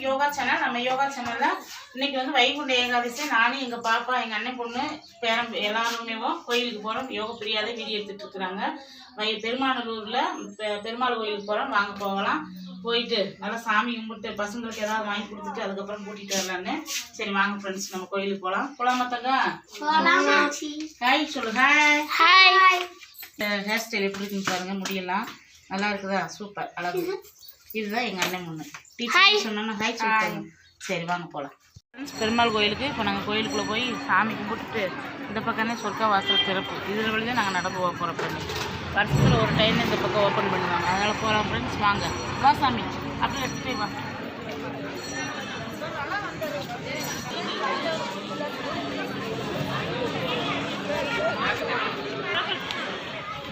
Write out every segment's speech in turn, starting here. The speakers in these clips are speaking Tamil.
யோகா சேனல் நம்ம யோகா சேனல்ல இன்னைக்கு வந்து வைகுண்ட ஏகாதசி நானும் எங்க பாப்பா எங்க அண்ணன் பொண்ணு பேரம் எல்லாருமே கோயிலுக்கு போறோம். யோக பிரியாத வீடியோ எடுத்துட்டு இருக்கிறாங்க. வை பெருமாநல்லூர்ல பெ- பெருமாள் கோயிலுக்கு போறோம். வாங்க போகலாம். போயிட்டு நல்லா சாமி கும்பிட்டு பசங்களுக்கு ஏதாவது வாங்கி கொடுத்துட்டு அதுக்கப்புறம் கூட்டிட்டு வரலான்னு. சரி வாங்க ஃப்ரெண்ட்ஸ் நம்ம கோயிலுக்கு போகலாம் போலாமா தங்கா ஹாய் சொல்லு ஹாய் ஹாய் ஹேர் ஸ்டைல் எப்படி இருக்குன்னு பாருங்க முடியெல்லாம் நல்லா இருக்குதா? சூப்பர் அழகு. இதுதான் எங்கள் அண்ணன் முன்னு டீச்சர் ஹாய் சரி வாங்க போகலாம் பெருமாள் கோயிலுக்கு இப்போ நாங்கள் கோயிலுக்குள்ளே போய் சாமி கும்பிட்டுட்டு இந்த பக்கமே சொர்க்கா வாசல் திறப்பு. இதில் வழி தான் நாங்கள் நடந்து போக போகிறோம் பண்ணி வருஷத்தில் ஒரு டைம் இந்த பக்கம் ஓப்பன் பண்ணுவாங்க. அதனால் போகலாம் ஃப்ரெண்ட்ஸ் வாங்க. வா சாமி. அப்படியே எடுத்துகிட்டே வா.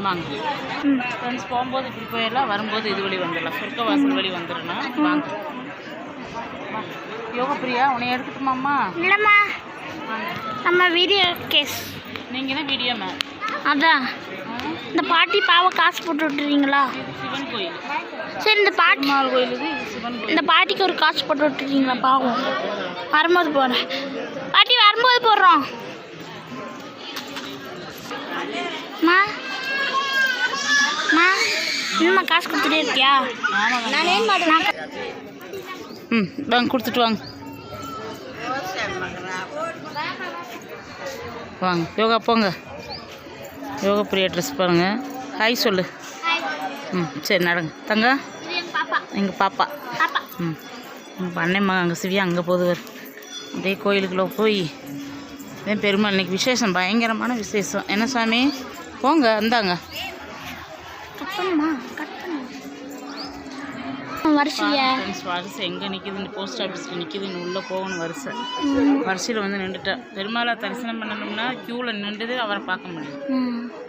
வாங்க. ஃப்ரெண்ட்ஸ் போகும்போது இப்படி போயிடலாம் வரும்போது இது வழி வந்துடலாம். சொர்க்க வாசல் வழி வந்துடணும் வாங்க. யோகா பிரியா உன்னை எடுக்கட்டுமாம்மா இல்லைம்மா. நம்ம வீடியோ கேஸ் நீங்கள் தான் வீடியோ மேம் அதான். இந்த பாட்டி பாவம் காசு போட்டு விட்டுறீங்களா? சிவன் கோயில். சரி இந்த பாட்டி கோயில் இது சிவன் கோயில். இந்த பாட்டிக்கு ஒரு காசு போட்டு விட்டுறீங்களா பாவம்? வரும்போது போகிறேன் பாட்டி வரும்போது போடுறோம். மா மா இன்னும்மா காசு கொடுத்துட்டே இருக்கியா? நான் ம் வாங்க கொடுத்துட்டு வாங்க. வாங்க யோகா போங்க. யோகா பிரியா ட்ரெஸ் பாருங்க. ஹாய் சொல்லு. ம் சரி நடங்க. தங்க? எங்கள் பாப்பா. ம் உங்கள் அண்ணம்மா அங்கே சிவியா அங்கே போதுவர் அப்படியே கோயிலுக்குள்ளே போய் இதே பெருமாள் இன்னைக்கு விசேஷம் பயங்கரமான விசேஷம். என்ன சாமி? போங்க இந்தாங்க. கட் பண்ணுமா கட் பண்ணு வரிசைய வரிசை எங்கே நிற்கிதுன்னு போஸ்ட் ஆஃபீஸில் நிற்கிதுன்னு உள்ளே போகணும் வரிசை. வரிசையில் வந்து நின்றுட்டேன் பெருமாளை தரிசனம் பண்ணணும்னா க்யூவில் நின்றுது அவரை பார்க்க முடியும்.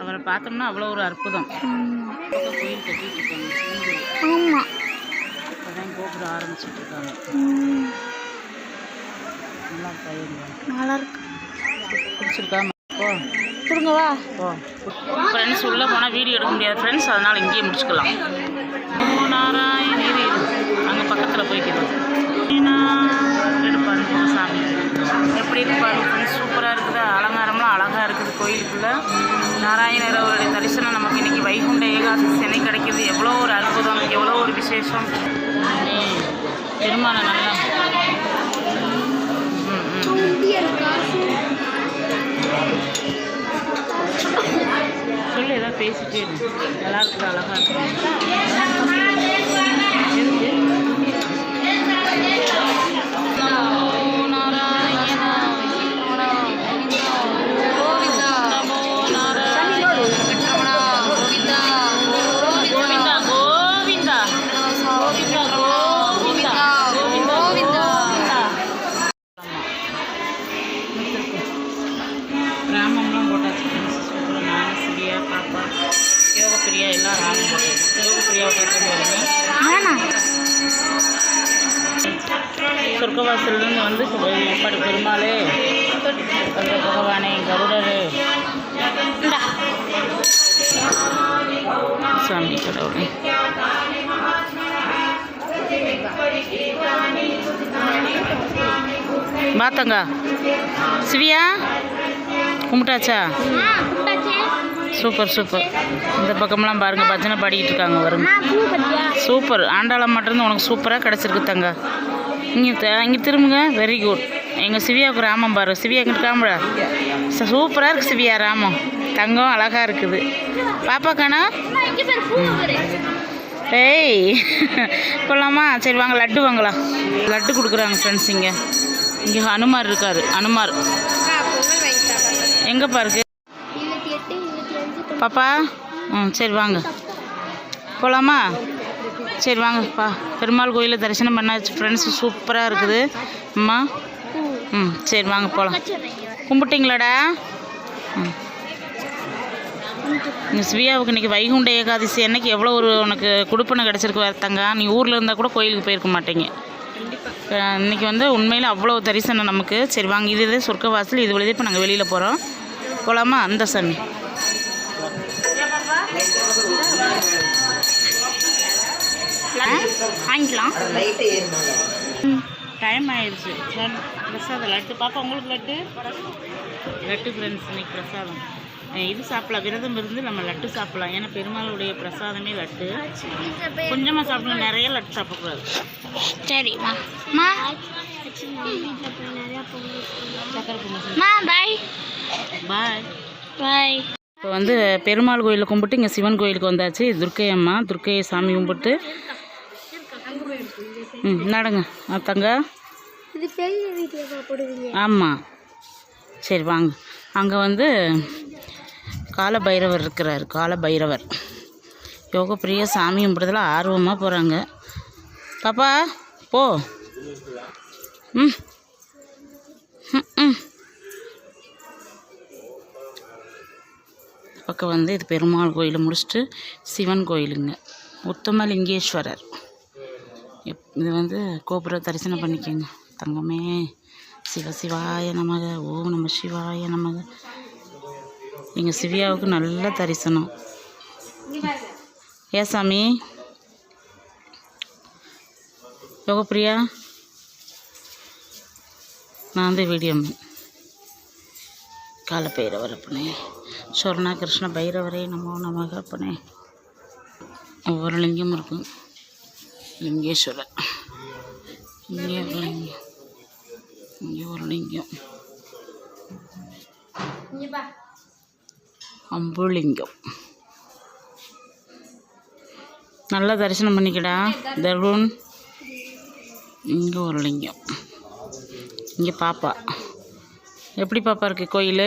அவரை பார்த்தோம்னா அவ்வளோ ஒரு அற்புதம். கோயில் கட்டிட்டு இருக்காங்க ஆமாம் இப்போதான் கோபுரம் ஆரம்பிச்சிட்டு இருக்காங்க. நல்லா நல்லா இருக்கு. பிடிச்சிருக்கா? போ. கொடுங்கவா ஃப்ரெண்ட்ஸ் உள்ளே போனால் வீடியோ எடுக்க முடியாது ஃப்ரெண்ட்ஸ் அதனால் இங்கேயே முடிச்சுக்கலாம். ஓ அங்கே பக்கத்தில் போய்க்கிறது சாமி. எப்படி இருப்பாரு ஃப்ரெண்ட்ஸ் சூப்பராக இருக்குது. அலங்காரம்லாம் அழகாக இருக்குது கோயிலுக்குள்ளே. நாராயணர் அவருடைய தரிசனம் நமக்கு இன்னைக்கு வைகுண்ட ஏகாதசி சென்னை கிடைக்கிது. எவ்வளோ ஒரு அற்புதம் எவ்வளோ ஒரு விசேஷம். ம், நல்லா ம் ம். பேசிட்டு நல்லாயிருக்கும் அழகா இருக்கும் சொர்க்கவாசல்லேருந்து வந்து படு பெருமாளே. அந்த பகவானே கருடரு. சாமி கடவுளே. பாத்தங்க சிவியா கும்பிட்டாச்சா? Super super. இந்த பக்கம்லாம் பாருங்க பஜனை பாடிக்கிட்டு இருக்காங்க வருங்க. சூப்பர். ஆண்டாளம் மட்டும் உனக்கு சூப்பராக கிடச்சிருக்கு தங்க. இங்கே இங்கே திரும்புங்க. வெரி குட் எங்கள் சிவியாவுக்கு ராமம் பாரு. சிவியா எங்கிட்ட காமிட சூப்பராக இருக்குது சிவியா ராமம். தங்கம் அழகாக இருக்குது. பாப்பா காணா அம்மா, இங்க பாரு பூ பாரு ஏய் போகலாமா சரி வாங்க லட்டு வாங்கலாம் லட்டு கொடுக்குறாங்க ஃப்ரெண்ட்ஸ் இங்கே. இங்கே ஹனுமார் இருக்கார். ஹனுமார் எங்கேப்பா அஞ்சு பாப்பா? ம் சரி வாங்க. போகலாமா சரி வாங்கப்பா. பெருமாள் கோயிலில் தரிசனம் பண்ணாச்சு. ஃப்ரெண்ட்ஸ் சூப்பராக இருக்குது. அம்மா. ம் சரி வாங்க போகலாம் கும்பிட்டிங்களாடா? ம். இந்த சிவியாவுக்கு இன்றைக்கி வைகுண்ட ஏகாதசி அன்னைக்கு எவ்வளோ ஒரு உனக்கு கொடுப்பனை கிடச்சிருக்கு வேறு தங்க? நீ ஊரில் இருந்தால் கூட கோயிலுக்கு போயிருக்க மாட்டீங்க. அஹ் இன்னைக்கு வந்து உண்மையில் அவ்வளோ தரிசனம் நமக்கு. சரி வாங்க இது இது சொர்க்க வாசல் இது வழியே இப்போ நாங்கள் வெளியில் போகிறோம் போகலாமா அந்த சாமி. வாங்கிக்கலாம். டைம் ஆயிடுச்சு. சரி, பிரசாதம். லட்டு. பாப்பா உங்களுக்கு லட்டு? லட்டு ஃப்ரெண்ட்ஸ் இன்னைக்கு பிரசாதம். இது சாப்பிடலாம். விரதம் இருந்து நம்ம லட்டு சாப்பிடலாம். ஏன்னா பெருமாளுடைய பிரசாதமே லட்டு. கொஞ்சமாக சாப்பிடணும். நிறைய லட்டு சாப்பிடக்கூடாது. சரிம்மா பாய் பாய் பாய் இப்போ வந்து பெருமாள் கோயிலை கும்பிட்டு இங்கே சிவன் கோயிலுக்கு வந்தாச்சு. துர்க்கை அம்மா துர்க்கையை சாமி கும்பிட்டு ம் நடங்க. தங்க இது பெரிய வீட்டில் போடுவீங்க. ஆமாம் சரி வாங்க. அங்கே வந்து கால பைரவர் இருக்கிறார் கால பைரவர் யோகப்பிரிய சாமி கும்பிட்றதுல ஆர்வமாக போகிறாங்க பாப்பா போ. ம். ம், பக்கம் வந்து இது பெருமாள் கோயில் முடிச்சுட்டு சிவன் கோயிலுங்க. உத்தமலிங்கேஸ்வரர். இது வந்து கோபுர தரிசனம் பண்ணிக்கோங்க. தங்கமே சிவ சிவாய நமக ஓம் நம்ம சிவாய நமக. எங்கள் சிவியாவுக்கு நல்ல தரிசனம். ஏ சாமி? யோகப்பிரியா நான் வந்து வீடியோ கால பைரவர் அப்பனே. சொர்ணா கிருஷ்ண பைரவரே நமோ நமக அப்பனே. ஒவ்வொரு லிங்கம் இருக்கும். லிங்கேஸ்வரர் இங்கே ஒரு லிங்கம். இங்கே ஒரு லிங்கம் அம்புலிங்கம். நல்லா தரிசனம் பண்ணிக்கடா தருண். இங்கே ஒரு லிங்கம். இங்கே பாப்பா. எப்படி பாப்பா இருக்கு? கோயில்?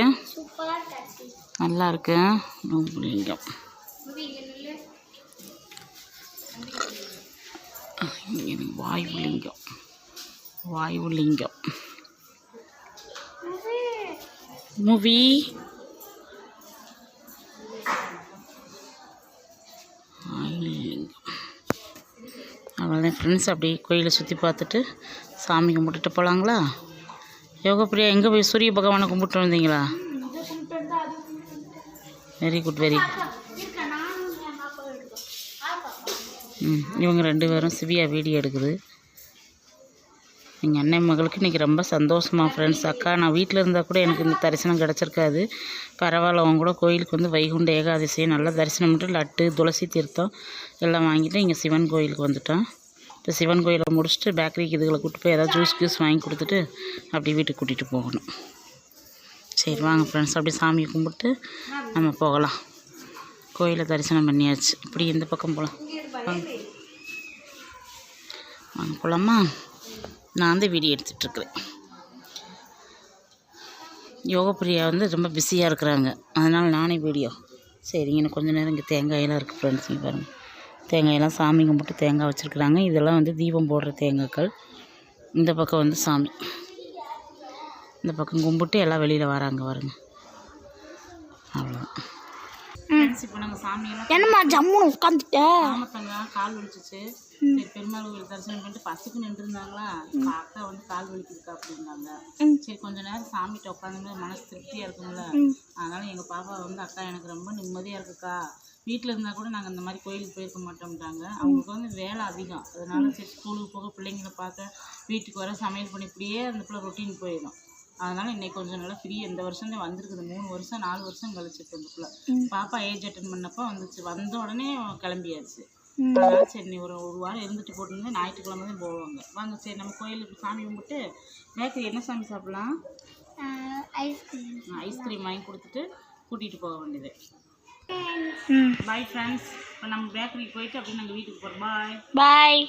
நல்லா இருக்கு. அம்புலிங்கம். இங்கே வாயுலிங்கம். வாயுலிங்கம். மூவி. வாயுலிங்கம். அவ்வளோதான் ஃப்ரெண்ட்ஸ் அப்படியே கோயிலை சுற்றி பார்த்துட்டு சாமி கும்பிட்டுட்டு போகலாங்களா யோகப்பிரியா எங்கே போய் சூரிய பகவானை கும்பிட்டு வந்தீங்களா? வெரி குட் வெரி குட் ம் இவங்க ரெண்டு பேரும் சிவியா வீடியோ எடுக்குது. எங்கள் அண்ணன் மகளுக்கு இன்றைக்கி ரொம்ப சந்தோஷமாக ஃப்ரெண்ட்ஸ் அக்கா நான் வீட்டில் இருந்தால் கூட எனக்கு இந்த தரிசனம் கிடச்சிருக்காது. பரவாயில்ல அவங்க கூட கோயிலுக்கு வந்து வைகுண்ட ஏகாதசி நல்லா தரிசனம் பண்ணிட்டு லட்டு துளசி தீர்த்தம் எல்லாம் வாங்கிட்டு இங்கே சிவன் கோயிலுக்கு வந்துட்டோம். இப்போ சிவன் கோயிலை முடிச்சுட்டு பேக்கரிக்கு இதுகளை கூப்பிட்டு போய் ஏதாவது ஜூஸ் ஜூஸ் வாங்கி கொடுத்துட்டு அப்படி வீட்டுக்கு கூட்டிகிட்டு போகணும். சரி வாங்க ஃப்ரெண்ட்ஸ் அப்படி சாமியை கும்பிட்டு நம்ம போகலாம். கோயிலை தரிசனம் பண்ணியாச்சு. இப்படி இந்த பக்கம் போகலாம் வாங்க போகலாமா நான் வந்து வீடியோ எடுத்துகிட்ருக்குறேன். யோகப்பிரியா வந்து ரொம்ப பிஸியாக இருக்கிறாங்க. அதனால் நானே வீடியோ. சரிங்க எனக்கு கொஞ்சம் நேரம் இங்கே தேங்காயெல்லாம் இருக்குது ஃப்ரெண்ட்ஸ் இங்கே பாருங்கள் தேங்காயெல்லாம் சாமி கும்பிட்டு தேங்காய் வச்சுருக்குறாங்க. இதெல்லாம் வந்து தீபம் போடுற தேங்காய்கள். இந்த பக்கம் வந்து சாமி. இந்த பக்கம் கும்பிட்டு எல்லாம் வெளியில் வராங்க வருங்க அவ்வளோதான் இப்போ நாங்கள் சாமியெல்லாம் என்னம்மா ஜம்முன்னு உட்காந்துட்ட? ஆமாத்தாங்க கால் வலிச்சிச்சு. சரி பெருமாள் கோயில் தரிசனம் பண்ணிட்டு பஸ்ஸுக்கு நின்றுருந்தாங்களா? இப்போ அக்கா வந்து கால் வலிக்குதுக்கா அப்படின்னாங்க. சரி கொஞ்ச நேரம் சாமிகிட்ட உட்காந்து மனசு திருப்தியாக இருக்கும்ல. அதனால எங்கள் பாப்பா வந்து அக்கா எனக்கு ரொம்ப நிம்மதியாக இருக்குக்கா. வீட்டில் இருந்தால் கூட நாங்கள் இந்த மாதிரி கோயிலுக்கு போயிருக்க மாட்டோம்ட்டாங்க. அவங்களுக்கு வந்து வேலை அதிகம். அதனால சரி ஸ்கூலுக்கு போக பிள்ளைங்களை பார்க்க வீட்டுக்கு வர சமையல் பண்ணி இப்படியே அந்த பிள்ளை ரொட்டீன் போயிடும். அதனால இன்னைக்கு கொஞ்சம் நல்லா ஃப்ரீ இந்த வருஷம் வந்திருக்குது. மூணு வருஷம் நாலு வருஷம் கழிச்சு இப்போ பாப்பா ஏஜ் அட்டன் பண்ணப்போ வந்துச்சு. வந்த உடனே கிளம்பியாச்சு. அதனால சரி ஒரு ஒரு வாரம் இருந்துட்டு போட்டுருந்து ஞாயிற்றுக்கிழமை தான் போவாங்க. வாங்க சரி நம்ம கோயிலுக்கு சாமி கும்பிட்டு பேக்கரி என்ன சாமி சாப்பிடலாம்? ஐஸ்கிரீம் ஐஸ்கிரீம் வாங்கி கொடுத்துட்டு கூட்டிகிட்டு போக வேண்டியது. பாய் ஃப்ரெண்ட்ஸ் இப்போ நம்ம பேக்கரிக்கு போயிட்டு அப்படியே நாங்கள் வீட்டுக்கு போகிறோம் பாய் பாய்